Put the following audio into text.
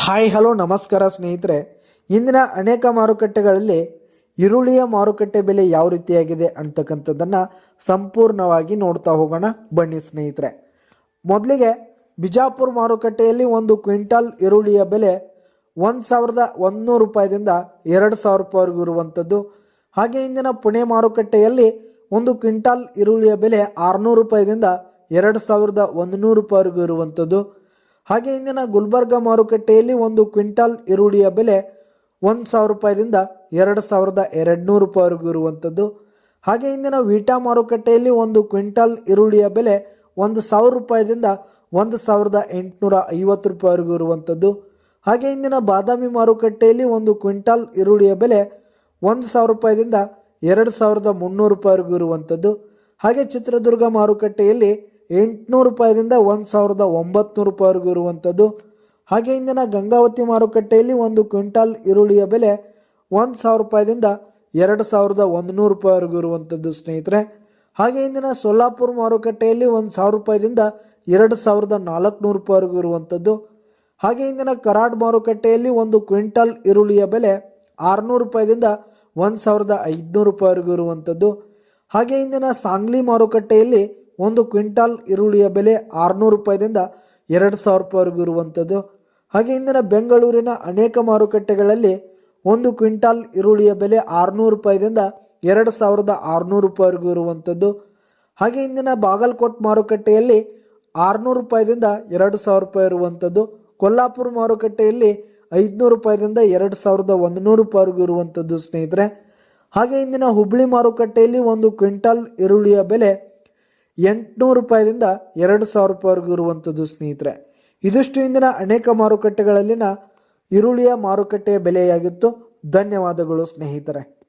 Hi, hello, ನಮಸ್ಕಾರ ಸ್ನೇಹಿತರೆ. ಇಂದಿನ ಅನೇಕ ಮಾರುಕಟ್ಟೆಗಳಲ್ಲಿ ಈರುಳ್ಳಿಯ ಮಾರುಕಟ್ಟೆ ಬೆಲೆ ಯಾವ ರೀತಿಯಾಗಿದೆ ಅಂತಕ್ಕಂಥದ್ದನ್ನು ಸಂಪೂರ್ಣವಾಗಿ ನೋಡ್ತಾ ಹೋಗೋಣ. ಬನ್ನಿ ಸ್ನೇಹಿತರೆ. ಮೊದಲಿಗೆ ಬಿಜಾಪುರ ಮಾರುಕಟ್ಟೆಯಲ್ಲಿ ಒಂದು ಕ್ವಿಂಟಾಲ್ ಈರುಳ್ಳಿಯ ಬೆಲೆ ಒಂದು ಸಾವಿರದ ಒಂದುನೂರು ರೂಪಾಯಿದಿಂದ ಎರಡು ಸಾವಿರ ರೂಪಾಯಿವರೆಗೂ ಇರುವಂಥದ್ದು. ಹಾಗೆ ಇಂದಿನ ಪುಣೆ ಮಾರುಕಟ್ಟೆಯಲ್ಲಿ ಒಂದು ಕ್ವಿಂಟಾಲ್ ಈರುಳ್ಳಿಯ ಬೆಲೆ ಆರುನೂರು ರೂಪಾಯಿದಿಂದ ಎರಡು ಸಾವಿರದ ಒಂದು ನೂರು ರೂಪಾಯಿವರೆಗೂ ಇರುವಂಥದ್ದು. ಹಾಗೆ ಇಂದಿನ ಗುಲ್ಬರ್ಗ ಮಾರುಕಟ್ಟೆಯಲ್ಲಿ ಒಂದು ಕ್ವಿಂಟಾಲ್ ಈರುಳ್ಳಿಯ ಬೆಲೆ ಒಂದು ಸಾವಿರ ರೂಪಾಯಿದಿಂದ ಎರಡು ಸಾವಿರದ ಎರಡು ನೂರು ರೂಪಾಯಿವರೆಗೂ ಇರುವಂಥದ್ದು ಹಾಗೆ ಇಂದಿನ ವೀಟಾ ಮಾರುಕಟ್ಟೆಯಲ್ಲಿ ಒಂದು ಕ್ವಿಂಟಾಲ್ ಈರುಳ್ಳಿಯ ಬೆಲೆ ಒಂದು ಸಾವಿರ ರೂಪಾಯಿದಿಂದ ಒಂದು ಸಾವಿರದ ಎಂಟುನೂರ ಐವತ್ತು ರೂಪಾಯಿವರೆಗೂ ಇರುವಂಥದ್ದು ಹಾಗೆ ಇಂದಿನ ಬಾದಾಮಿ ಮಾರುಕಟ್ಟೆಯಲ್ಲಿ ಒಂದು ಕ್ವಿಂಟಾಲ್ ಈರುಳ್ಳಿಯ ಬೆಲೆ ಒಂದು ಸಾವಿರ ರೂಪಾಯಿದಿಂದ ಎರಡು ಸಾವಿರದ ಮುನ್ನೂರು ರೂಪಾಯಿವರೆಗೂ ಇರುವಂಥದ್ದು ಹಾಗೆ ಚಿತ್ರದುರ್ಗ ಮಾರುಕಟ್ಟೆಯಲ್ಲಿ ಎಂಟುನೂರು ರೂಪಾಯಿದಿಂದ ಒಂದು ಸಾವಿರದ ಒಂಬತ್ತು ರೂಪಾಯಿವರೆಗೂ ಇರುವಂಥದ್ದು. ಹಾಗೆ ಇಂದಿನ ಗಂಗಾವತಿ ಮಾರುಕಟ್ಟೆಯಲ್ಲಿ ಒಂದು ಕ್ವಿಂಟಾಲ್ ಈರುಳ್ಳಿಯ ಬೆಲೆ ಒಂದು ಸಾವಿರ ರೂಪಾಯಿದಿಂದ ಎರಡು ಸಾವಿರದ ಒಂದು ನೂರು ರೂಪಾಯಿವರೆಗೂ ಇರುವಂಥದ್ದು ಸ್ನೇಹಿತರೆ. ಹಾಗೆ ಇಂದಿನ ಸೊಲ್ಲಾಪುರ ಮಾರುಕಟ್ಟೆಯಲ್ಲಿ ಒಂದು ಸಾವಿರ ರೂಪಾಯಿದಿಂದ ಎರಡು ಸಾವಿರದ ನಾಲ್ಕುನೂರು ರೂಪಾಯಿವರೆಗೂ ಇರುವಂಥದ್ದು. ಹಾಗೆ ಇಂದಿನ ಕರಾಡ್ ಮಾರುಕಟ್ಟೆಯಲ್ಲಿ ಒಂದು ಕ್ವಿಂಟಾಲ್ ಈರುಳ್ಳಿಯ ಬೆಲೆ ಆರುನೂರು ರೂಪಾಯಿದಿಂದ ಒಂದು ಸಾವಿರದ ಐದುನೂರು ರೂಪಾಯಿವರೆಗೂ ಇರುವಂಥದ್ದು. ಹಾಗೆ ಇಂದಿನ ಸಾಂಗ್ಲಿ ಮಾರುಕಟ್ಟೆಯಲ್ಲಿ ಒಂದು ಕ್ವಿಂಟಾಲ್ ಈರುಳ್ಳಿಯ ಬೆಲೆ ಆರುನೂರು ರೂಪಾಯಿದಿಂದ ಎರಡು ಸಾವಿರ ರೂಪಾಯಿವರೆಗೂ ಇರುವಂಥದ್ದು. ಹಾಗೆ ಇಂದಿನ ಬೆಂಗಳೂರಿನ ಅನೇಕ ಮಾರುಕಟ್ಟೆಗಳಲ್ಲಿ ಒಂದು ಕ್ವಿಂಟಾಲ್ ಈರುಳ್ಳಿಯ ಬೆಲೆ ಆರುನೂರು ರೂಪಾಯಿದಿಂದ ಎರಡು ಸಾವಿರದ ಆರುನೂರು ರೂಪಾಯಿವರೆಗೂ ಇರುವಂಥದ್ದು. ಹಾಗೆ ಇಂದಿನ ಬಾಗಲಕೋಟ್ ಮಾರುಕಟ್ಟೆಯಲ್ಲಿ ಆರುನೂರು ರೂಪಾಯಿದಿಂದ ಎರಡು ಸಾವಿರ ರೂಪಾಯಿ ಇರುವಂಥದ್ದು. ಕೊಲ್ಲಾಪುರ ಮಾರುಕಟ್ಟೆಯಲ್ಲಿ ಐದುನೂರು ರೂಪಾಯಿದಿಂದ ಎರಡು ಸಾವಿರದ ಒಂದು ನೂರು ರೂಪಾಯಿವರೆಗೂ ಇರುವಂಥದ್ದು ಸ್ನೇಹಿತರೆ. ಹಾಗೆ ಇಂದಿನ ಹುಬ್ಬಳ್ಳಿ ಮಾರುಕಟ್ಟೆಯಲ್ಲಿ ಒಂದು ಕ್ವಿಂಟಾಲ್ ಈರುಳ್ಳಿಯ ಬೆಲೆ ಎಂಟುನೂರು ರೂಪಾಯಿದಿಂದ ಎರಡು ಸಾವಿರ ರೂಪಾಯಿವರೆಗೂ ಇರುವಂಥದ್ದು ಸ್ನೇಹಿತರೆ. ಇದಿಷ್ಟು ಇಂದಿನ ಅನೇಕ ಮಾರುಕಟ್ಟೆಗಳಲ್ಲಿನ ಈರುಳ್ಳಿಯ ಮಾರುಕಟ್ಟೆಯ ಬೆಲೆಯಾಗಿತ್ತು. ಧನ್ಯವಾದಗಳು ಸ್ನೇಹಿತರೆ.